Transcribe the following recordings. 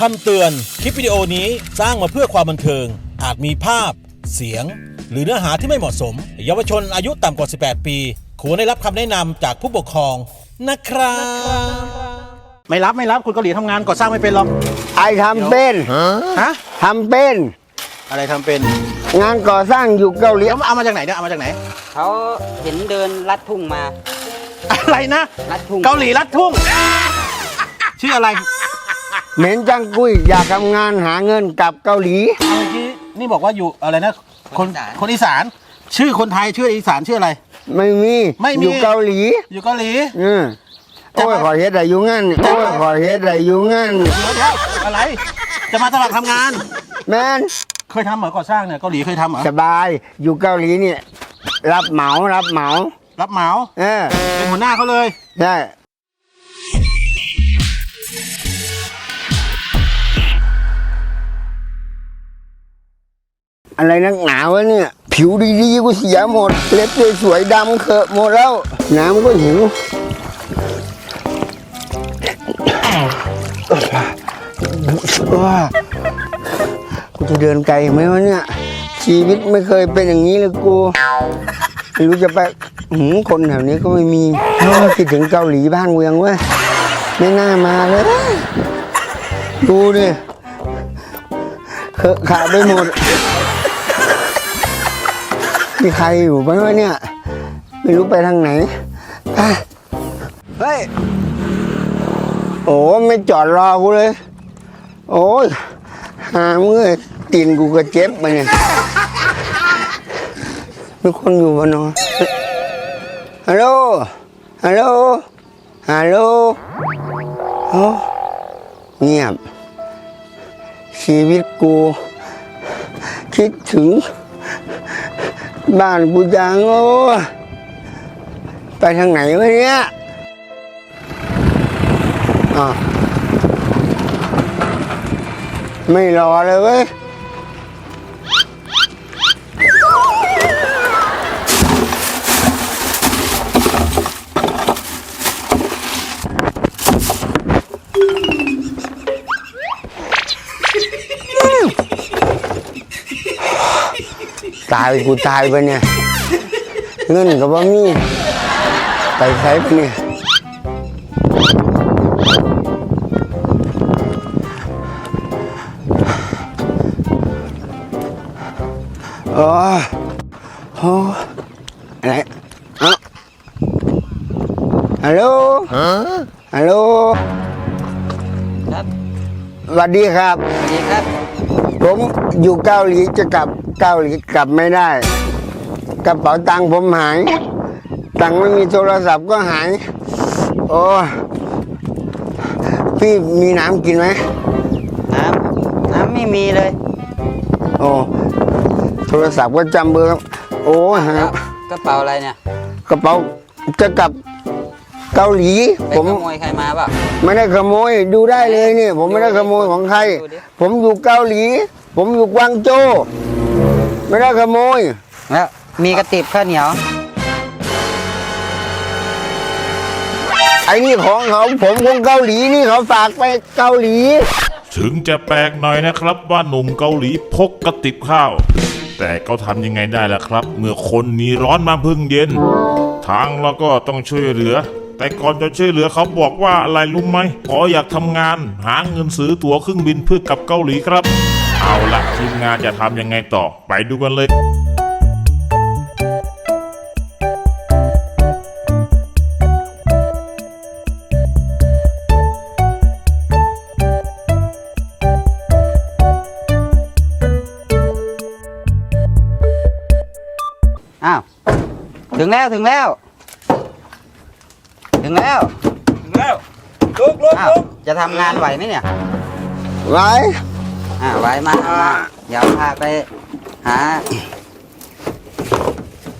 คำเตือน คลิปวิดีโอนี้สร้างมาเพื่อความบันเทิง อาจมีภาพ เสียง หรือเนื้อหาที่ไม่เหมาะสม เยาวชนอายุต่ำกว่า 18 ปี ควรได้รับคำแนะนำจากผู้ปกครองนะครับ ไม่รับไม่รับคุณเกาหลีทำงานก่อสร้างไม่เป็นหรอก ไอทำเป็นฮะ ทำเป็น อะไรทำเป็นงานก่อสร้างอยู่เกาหลีเอาเอามาจากไหนเนี่ยเอามาจากไหน เขาเห็นเดินลัดทุ่งมา อะไรนะ ลัดทุ่ง เกาหลีลัดทุ่ง ชื่ออะไร เหม็นจังกุ้ยอยากทำงานหาเงินกลับเกาหลีเอาเมื่อกี้นี่บอกว่าอยู่อะไรนะคนคนอีสาน ชื่อคนไทยชื่ออีสานชื่ออะไร ไม่มีไม่มี อยู่เกาหลีอยู่เกาหลีอืมจะโอ้ยมาขอเฮ็ดอะไรอยู่งั้นโอ้ยขอเฮ็ดอะไรอยู่งั้นเดี๋ยวเดี๋ยวอะไร จะมาสมัครทำงาน แมนเคยทำเหรอก่อสร้างเนี่ยเกาหลีเคยทำเหรอสบายอยู่เกาหลีเนี่ยรับเหมารับเหมารับเหมา เออเป็นหัวหน้าเขาเลย ใช่ อะไรนักหนาวะเนี่ย ผิวดีๆกูเสียหมด เล็บสวยๆดำเขอะหมดแล้ว น้ำก็หิวว่ากูจะเดินไกลไหมวะเนี่ย ชีวิตไม่เคยเป็นอย่างนี้เลยกูไม่รู้จะไปหืมคนแถวนี้ก็ไม่มีเฮ้ยคิดถึงเกาหลีบ้านเมืองเว้ยไม่น่ามาเลย ดูดิเคอะขาไปหมด มีใครอยู่ไหมวะเนี่ย ไม่รู้ไปทางไหนเฮ้ย โอ้ไม่จอดรอกูเลย โอ้ยหาเมื่อตีนกูก็เจ็บมาเนี่ยมีคนอยู่บนนอนฮัลโหล ฮัลโหล ฮัลโหลโอ้เงียบ ชีวิตกู คิดถึง บ้านกูจังโอ้ไปทางไหนวะเนี่ยอะไม่รอเลยเว้ย ตายกูตายไปเนี่ย เงินก็บ่มีไปใช้ไปเนี่ยโอ้ยโอ้ยอะไรเอ้าฮัลโหลฮัลโหลครับสวัสดีครับ สวัสดีครับ ผมอยู่เกาหลีจะกลับ เกาหลีกลับไม่ได้ กระเป๋าตังค์ผมหาย ตังค์ไม่มีโทรศัพท์ก็หาย โอ้พี่มีน้ำกินไหมน้ำน้ำไม่มีเลย โอ้โทรศัพท์ก็จำเบอร์ครับโอ้หาแล้วกระเป๋าอะไรเนี่ย กระเป๋าจะกลับเกาหลี ไปผมขโมยใครมาเปล่า ไม่ได้ขโมยดูได้เลยเนี่ย ผมไม่ได้ขโมยของใคร ดูดิ ผมอยู่เกาหลี ผมอยู่กวางโจว ไม่ได้ขโมย แล้วมีกระติบข้าวเหนียว ไอ้นี่ของเขาผมคนเกาหลีนี่เขาฝากไปเกาหลี ถึงจะแปลกหน่อยนะครับว่าหนุ่มเกาหลีพกกระติบข้าว แต่ก็ทำยังไงได้ล่ะครับ เมื่อคนหนีร้อนมาพึ่งเย็น ทางเราก็ต้องช่วยเหลือ แต่ก่อนจะช่วยเหลือเขาบอกว่าอะไรรู้ไหมขออยากทำงาน หาเงินซื้อตั๋วเครื่องบินเพื่อกลับเกาหลีครับ เอาละทีมงานจะทำยังไงต่อ ไปดูกันเลย อ้าว ถึงแล้วถึงแล้ว ถึงแล้วแล้วลุกลุกอ้าวลุกจะทำงานไหวไหมเนี่ย ไว้ อ่าไหวมามาเดี๋ยวพาไปหา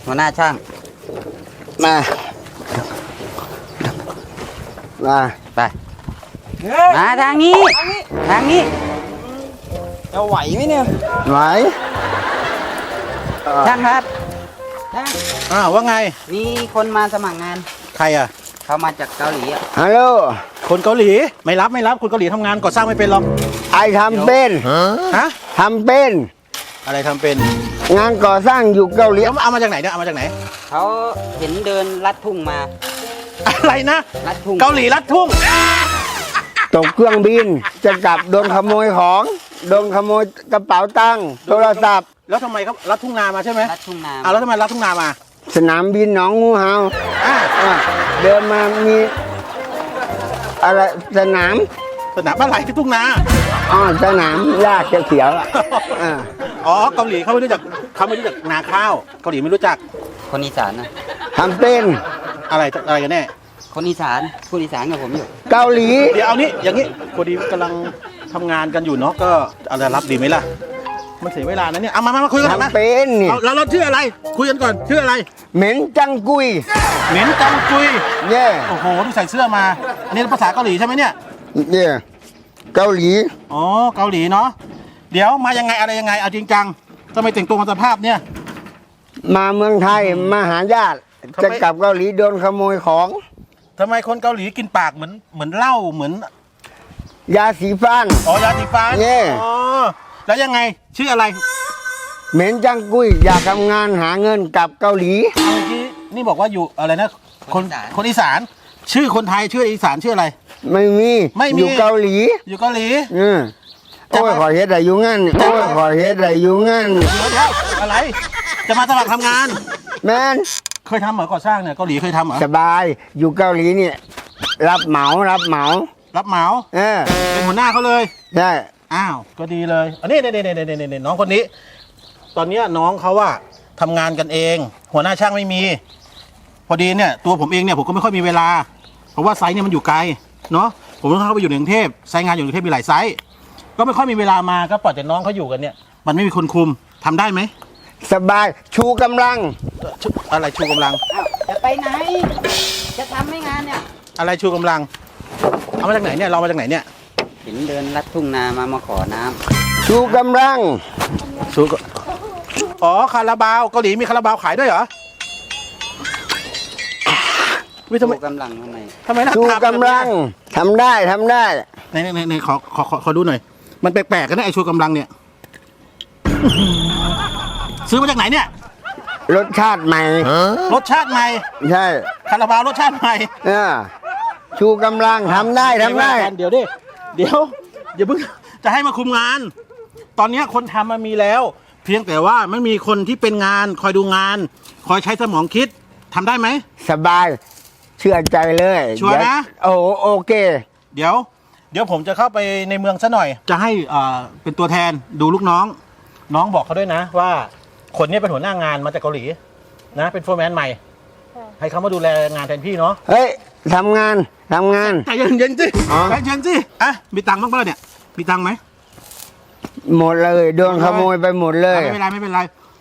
หัวหน้าช่าง มา มา ไป มาทางนี้ ทางนี้ จะไหวไหมเนี่ยไว้ช่างครับช่างอ้าวว่าไง มีคนมาสมัครงาน ใครอะ เขามาจากเกาหลีอะ ฮัลโหล คนเกาหลี ไม่รับไม่รับ คนเกาหลีทำงานก่อสร้างไม่เป็นหรอกไอ ทำเป็นฮะทำเป็น อะไรทำเป็นงานก่อสร้างอยู่เกาหลีเดี๋ยวเอามาจากไหนเนี่ยเอามาจากไหน เขาเห็นเดินลัดทุ่งมา อะไรนะ ลัดทุ่งเกาหลีลัดทุ่ง ตกเครื่องบินจะกลับโดนขโมยของโดนขโมยกระเป๋าตังค์โทรศัพท์ แล้วทำไมครับลัดทุ่งนามาใช่ไหมลัดทุ่งนาเอาแล้วทำไมลัดทุ่งนามาสนามบินหนองงูเห่าอ่าอะเดินมามีอะไรสนาม สนามอะไรที่ทุ่งนา อ๋อสนามหญ้าเขียวๆอะอ่าอ๋อเกาหลีเขาไม่รู้จักเขาไม่รู้จักนาข้าวเกาหลีไม่รู้จักคนอีสานนะทำเป็นอะไรอะไรกันแน่คนอีสานพูดอีสานกับผมอยู่ เกาหลี เดี๋ยวเอานี้อย่างนี้พอดีกำลังทำงานกันอยู่เนาะก็เอาจะรับดีไหมล่ะ มันเสียเวลานะเนี่ยเอามามามาคุยกันหน่อยมาทำเป็นนี่เอาแล้วเราชื่ออะไรคุยกันก่อนชื่ออะไร เหม็นจังกุยเหม็นจังกุยเย่โอ้โหดูใส่เสื้อมาอันนี้ภาษาเกาหลีใช่ไหมเนี่ยเย่ เกาหลีอ๋อเกาหลีเนาะเดี๋ยวมายังไงอะไรยังไงเอาจริงจังทำไมแต่งตัวมาสภาพเนี่ย มาเมืองไทยมาหาญาติทำไม จะกลับเกาหลีโดนขโมยของ ทำไมคนเกาหลีกินปากเหมือนเหมือนเหล้าเหมือนยาสีฟัน อ๋อยาสีฟันเย่ อ๋อแล้วยังไงชื่ออะไรเหม็นจังกุยอยากทำงานหาเงินกลับเกาหลี เอาเมื่อกี้นี่บอกว่าอยู่อะไรนะคนคนอีสานคนอีสานชื่อคนไทยชื่ออีสานชื่ออะไร ไม่มีไม่มี อยู่เกาหลีอยู่เกาหลี อืมจะโอ้ยมาขอเฮ็ดอะไรอยู่งั้นโอ้ยขอเฮ็ดอะไรอยู่งั้นเดี๋ยวเดี๋ยวอะไร จะมาสมัครทำงาน แมนเคยทำเหรอก่อสร้างเนี่ยเกาหลีเคยทำเหรอสบายอยู่เกาหลีเนี่ยรับเหมารับเหมา รับเหมาเออเป็นหัวหน้าเขาเลย ใช่อ้าวก็ดีเลยอันนี้เนี่ยเนี่ยเนี่ยเนี่ยเนี่ยน้องคนนี้ ตอนเนี้ยน้องเขาว่าทำงานกันเอง หัวหน้าช่างไม่มี พอดีเนี่ยตัวผมเองเนี่ยผมก็ไม่ค่อยมีเวลา เพราะว่าไซต์เนี่ยมันอยู่ไกล เนาะผมต้องเข้าไปอยู่ในกรุงเทพไซต์งานอยู่ในกรุงเทพมีหลายไซต์ก็ไม่ค่อยมีเวลามาก็ปล่อยแต่น้องเขาอยู่กันเนี่ย มันไม่มีคนคุมทำได้ไหมสบายชูกำลัง เอ่อชูอะไรชูกำลัง อ้าวจะไปไหน จะทำไม่งานเนี่ย อะไรชูกำลัง เอามาจากไหนเนี่ยเรามาจากไหนเนี่ยเห็นเดินลัดทุ่งนามามาขอน้ำชูกำลัง ชูกอ๋อคาราบาวเกาหลีมีคาราบาวขายด้วยเหรอ วิทำไมดูกำลังทำไมทำไมหน้าชูตาเป็นแบบกำนี้ลังทำได้ทำได้ไหนไหนไหนไหนขอขอขอขอดูหน่อย มันแปลกๆกันนะไอชูกำลังเนี่ย ซื้อมาจากไหนเนี่ย รสชาติใหม่รสชาติใหม่ใช่คาราบาวรสชาติใหม่เออชูกำลังทำได้ทำได้เดี๋ยวดิเดี๋ยวอย่าเพิ่งจะให้มาคุมงาน ตอนเนี้ยคนทำมันมีแล้ว เพียงแต่ว่าไม่มีคนที่เป็นงาน คอยดูงาน คอยใช้สมองคิดทำได้ไหม สบาย เชื่อใจเลยชัวร์นะ เดี๋ยโอ้โอเค เดี๋ยว เดี๋ยวผมจะเข้าไปในเมืองซะหน่อย จะให้อ่าเป็นตัวแทนดูลูกน้อง น้องบอกเขาด้วยนะ ว่าคนเนี้เป็นหัวหน้างานมาจากเกาหลีนะ เป็นโฟร์แมนใหม่ ให้เขามาดูแลงานแทนพี่เนาะเฮ้ยทำงานทำงาน ใจเย็นๆสิอ๋อ ใจเย็นสิอะมีตังค์บ้างเปล่าเนี่ยมีตังค์ไหม หมดเลยโดนขโมยไปหมดเลย ไม่เป็นไรไม่เป็นไร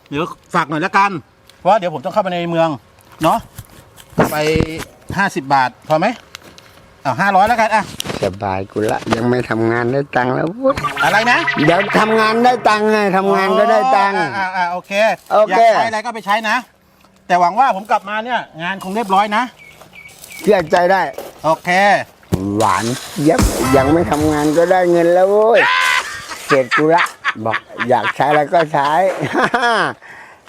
เดี๋ยวฝากหน่อยละกัน เพราะว่าเดี๋ยวผมต้องเข้าไปในเมือง เนาะไป ห้าสิบบาท พอไหมเอาห้าร้อยแล้วกันอะ สบายกูละ ยังไม่ทำงานได้ตังค์แล้วพุทธอะไรนะเดี๋ยวทำงานได้ตังค์ไงทำงานก็ได้ตังค์ อ๋ออ่าอ่าโอเคโอเคอยากใช้อะไรก็ไปใช้นะ แต่หวังว่าผมกลับมาเนี่ยงานคงเรียบร้อยนะ เชื่อใจได้ โอเค หวานเย็บยังไม่ทำงานก็ได้เงินแล้วโว้ยเสร็จกูละบอกอยากใช้อะไรก็ใช้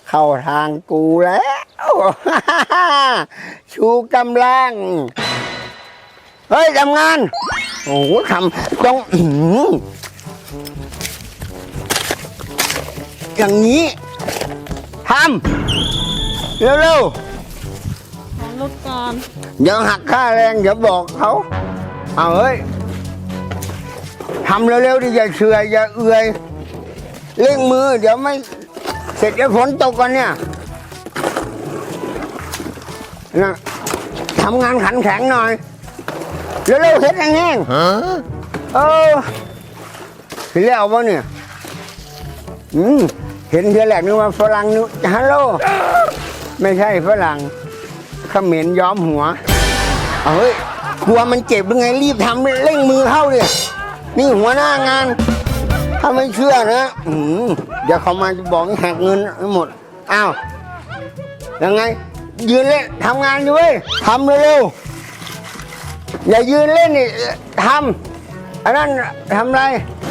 เข้าทางกูแล้ว ชูกำลัง เฮ้ยทำงาน โอ้โหทำต้องอื้อหืออย่างนี้ทำเร็วรถก่อนๆเดี๋ยวหักค่าแรงเดี๋ยวบอกเขาเอาเฮ้ยทำเร็วๆดิอย่าเฉื่อยอย่าเอื่อยเร่งมือเดี๋ยวไม่ เสร็จแล้วฝนตกกันเนี่ยนะทำงานขันแข็งหน่อยเร็วๆเฮ็ดแห้งๆเออเห็นแล้วปะเนี่ยอืมเห็นเทียแรกนึกว่าฝรั่งนึกฮัลโหลไม่ใช่ฝรั่งเขมรย้อมหัวเอาเฮ้ยกลัวมันเจ็บยังไงรีบทำเร่งมือเข้าเลยนี่หัวหน้างานถ้าไม่เชื่อนะอืมเดี๋ยวเขามาจะบอกให้หักเงินให้หมด อ้าว ยังไง ยืนเล่นทำงานอยู่เว้ยทำเร็วๆอย่ายืนเล่นนี่ทำอันนั้นทำไร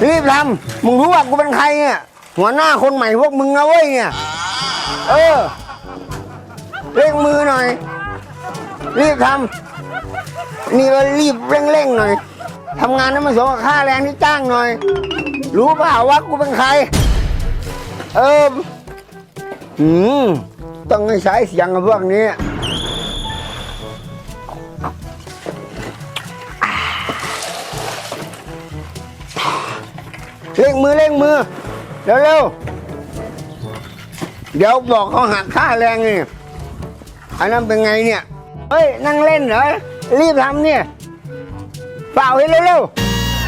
รีบทำมึงรู้ว่ากูเป็นใครเนี่ย หัวหน้าคนใหม่พวกมึงนะเว้ยเนี่ย เออเร่งมือหน่อย รีบทำนี่ก็รีบเร่งๆหน่อย ทำงานนั้นมันสมกับค่าแรงที่จ้างหน่อย รู้เปล่าว่ากูเป็นใคร เอออืมต้องให้ใช้เสียงกับพวกนี้ เร่งมือเร่งมือ เร็วๆเดี๋ยวบอกเขาหักค่าแรงนี่อันนั้นเป็นไงเนี่ย เฮ้ย นั่งเล่นเหรอ รีบทำเนี่ย เปล่าให้ยเร็ว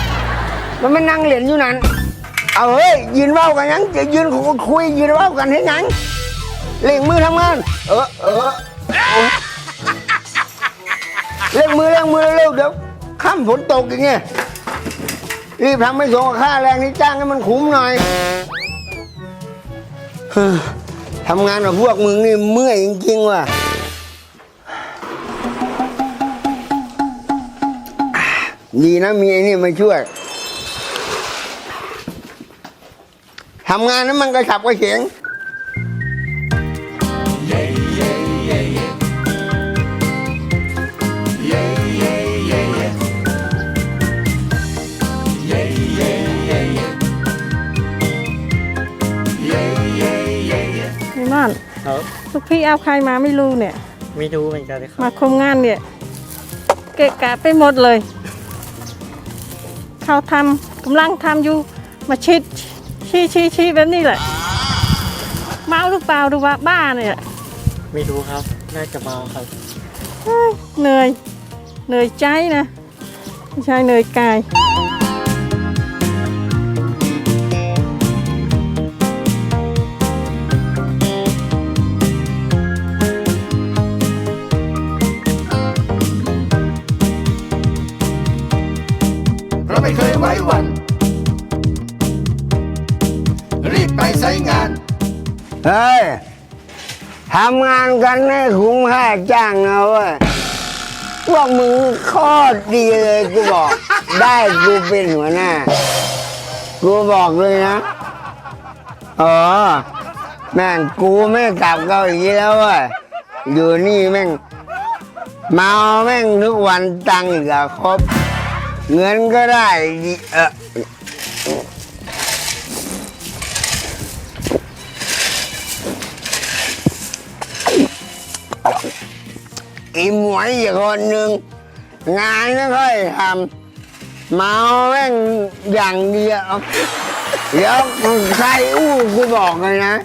ๆมันไม่นั่งเล่นอยู่นั่นเอาเฮ้ยยืนเว้ากันยังจะยืนคุยยืนเว้ากันให้ยังเร่งมือทำงาน เออเออเออเร่งมือเร่งมือเร็วๆเดี๋ยวข้ามฝนตกอย่างเงี้ยรีบทำให้สมกับค่าแรงที่จ้างให้มันคุ้มหน่อยเฮ้อทำงานกับพวกมึงนี่เมื่อยจริงๆว่ะ ดีนะมีไอ้นี่มาช่วย ทำงานนั้นมันกระฉับกระเฉงนี่นั่นครับลูกพี่เอาใครมาไม่รู้เนี่ย ไม่รู้เหมือนกันเลยครับ มาคุมงานเนี่ย เกะกะไปหมดเลย เขาทำกำลังทำอยู่มาชิดชี้ชี้ชี้แบบนี้แหละเมาหรือเปล่าหรือว่าบ้าเนี่ยไม่รู้ครับ น่าจะเมาครับเฮ้ยเหนื่อยเหนื่อยใจนะไม่ใช่เหนื่อยกาย เฮ้ยทำงานกันให้คุ้มค่าจ้างนะเว้ยพวกมึงโคตรดีเลยกูบอก ได้กูเป็นหัวหน้า กูบอกเลยนะอ๋อแม่งกูไม่กลับเกาหลีแล้วเว้ยอยู่นี่แม่ง เมาแม่งทุกวันตังค์เหลือครบ เงินก็ได้ดีเออ อีหมวยอีกคนหนึ่งงานไม่ค่อยทำเมาแม่งอย่างเดียวเดี๋ยวใครอู้กูบอกเลยนะ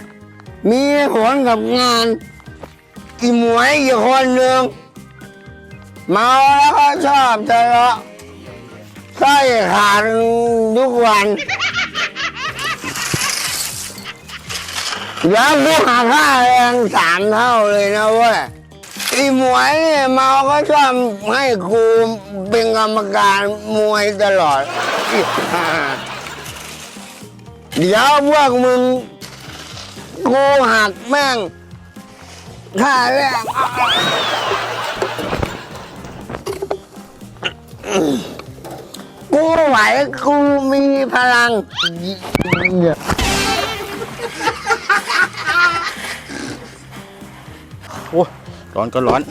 มีผลกับงานอีหมวยอีกคนหนึ่งเมาแล้วก็ชอบทะเลาะสร้ขาดทุกวันเดี๋ยวกูหาค่าแรงสามเท่าเลยนะเว้ย อ้หมวยเนี่ยเมาก็ชอบให้กูเป็นกรรมการมวยตลอด เดี๋ยวพวกมึง กูหักแม่งค่าแรงกูไหวกูมีพลังโอ้ ร้อนก็ร้อน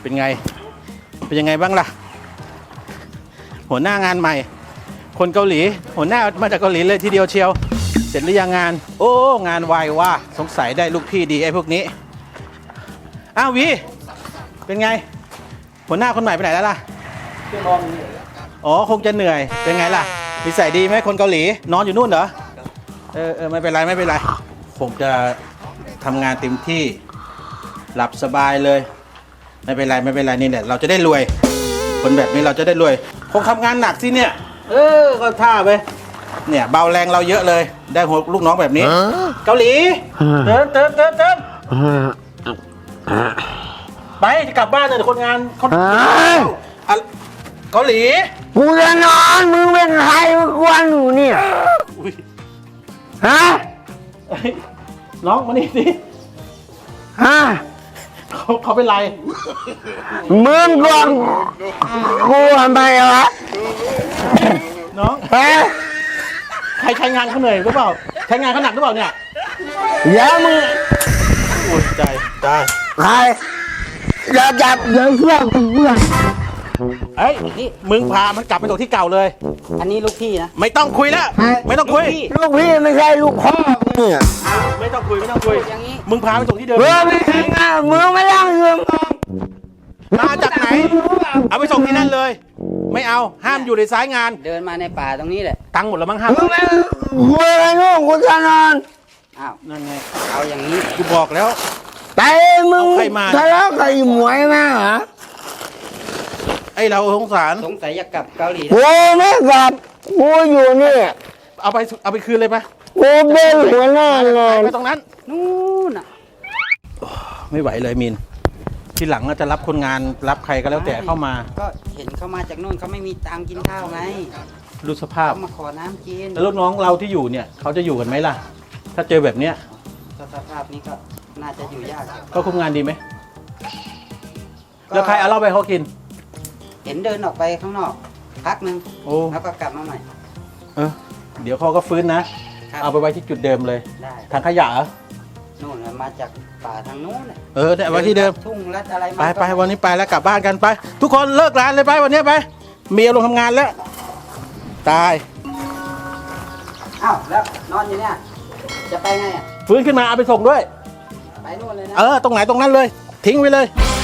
เป็นไง เป็นยังไงบ้างล่ะ หัวหน้างานใหม่ คนเกาหลี หัวหน้ามาจากเกาหลีเลยทีเดียวเชียว เสร็จหรือยังงาน โอ้ งานไวว่า สงสัยได้ลูกพี่ดีไอ้พวกนี้ อ้าววี เป็นไง หัวหน้าคนใหม่ไปไหนแล้วล่ะอ๋อ คงจะเหนื่อย เป็นไงล่ะนิสัยดีไหมคนเกาหลี นอนอยู่นู่นเหรอ เออเออไม่เป็นไรไม่เป็นไร คงจะทำงานเต็มที่ หลับสบายเลย ไม่เป็นไรไม่เป็นไรนี่แหละเราจะได้รวย คนแบบนี้เราจะได้รวย คงทำงานหนักสิเนี่ย เออก็ท่าไปเนี่ยเบาแรงเราเยอะเลย ได้หัวลูกน้องแบบนี้ เกาหลีเติมเติมเติมเติมไปจะกลับบ้านเลยคนงานเขาเฮ้ยอะเกาหลีกูจะนอนมึงเป็นใครมากวนหนูเนี่ยอุ๊ยฮะเอ้ยน้องมานี่สิ ฮะ เขาเขาเป็นไร มึงก่อนกูทำไมวะน้อง ฮะใครใช้งานเขาเหนื่อยหรือเปล่า ใช้งานเขาหนักหรือเปล่าเนี่ยอย่ามึงโอ้ยใจใจใครอย่าจับอย่าเพื่อนเพื่อน เอ้ยนี่มึงพามันกลับไปตรงที่เก่าเลย อันนี้ลูกพี่นะไม่ต้องคุยแล้วไม่ต้องคุย ลูกพี่ไม่ใช่ลูกพ่อเนี่ยไม่ต้องคุยไม่ต้องคุย อย่างนี้มึงพาไปตรงที่เดิมเมื่อไม่ใช่งานมึงไม่ต้องยืมมาจากไหน เอาไปส่งที่นั่นเลย ไม่เอาห้ามอยู่ในสายงาน เดินมาในป่าตรงนี้แหละตังค์หมดแล้วมั้งห้ามมึงไม่คุยกันนู่นกูจะนอนอ้าวนั่นไงเอาอย่างนี้กูบอกแล้ว ไปมึงเอาใครมาทะเลาะกับไอ้หมวยมาเหรอ ไอ้เราสงสาร สงสัยอยากกลับเกาหลีนะกูไม่กลับกูอยู่นี่เอาไปเอาไปคืนเลยปะกูเป็นหัวหน้างานไปตรงนั้น นู่นน่ะไม่ไหวเลยมิน ทีหลังก็จะรับคนงานรับใครก็แล้วแต่เข้ามา ก็เห็นเขามาจากนู่นเขาไม่มีตังค์กินข้าวไงดูสภาพ เขามาขอน้ำกินแล้วลูกน้องเราที่อยู่เนี่ย เขาจะอยู่กันไหมล่ะ ถ้าเจอแบบเนี้ยสภาพนี้ก็น่าจะอยู่ยากอยู่ก็คุมงานดีไหมแล้วใครเอาเหล้าไปให้เขากิน เห็นเดินออกไปข้างนอก พักหนึ่งโอ้ แล้วก็กลับมาใหม่ เออ เดี๋ยวเขาก็ฟื้นนะ ครับ เอาไปไว้ที่จุดเดิมเลยได้ทางขยะเหรอนู่นน่ะมาจากป่าทางนู้นน่ะเออเนี่ยไว้ที่เดิม ทุ่งรัดอะไรมาไปไปวันนี้ไปแล้วกลับบ้านกันไป ทุกคนเลิกร้านเลยไปวันนี้ไป เมียลงทำงานแล้ว ตาย อ้าวแล้วนอนอยู่เนี่ยจะไปไงอะฟื้นขึ้นมาเอาไปส่งด้วย ไปนู่นเลยนะ เออ ตรงไหนตรงนั้นเลย ทิ้งไว้เลยไ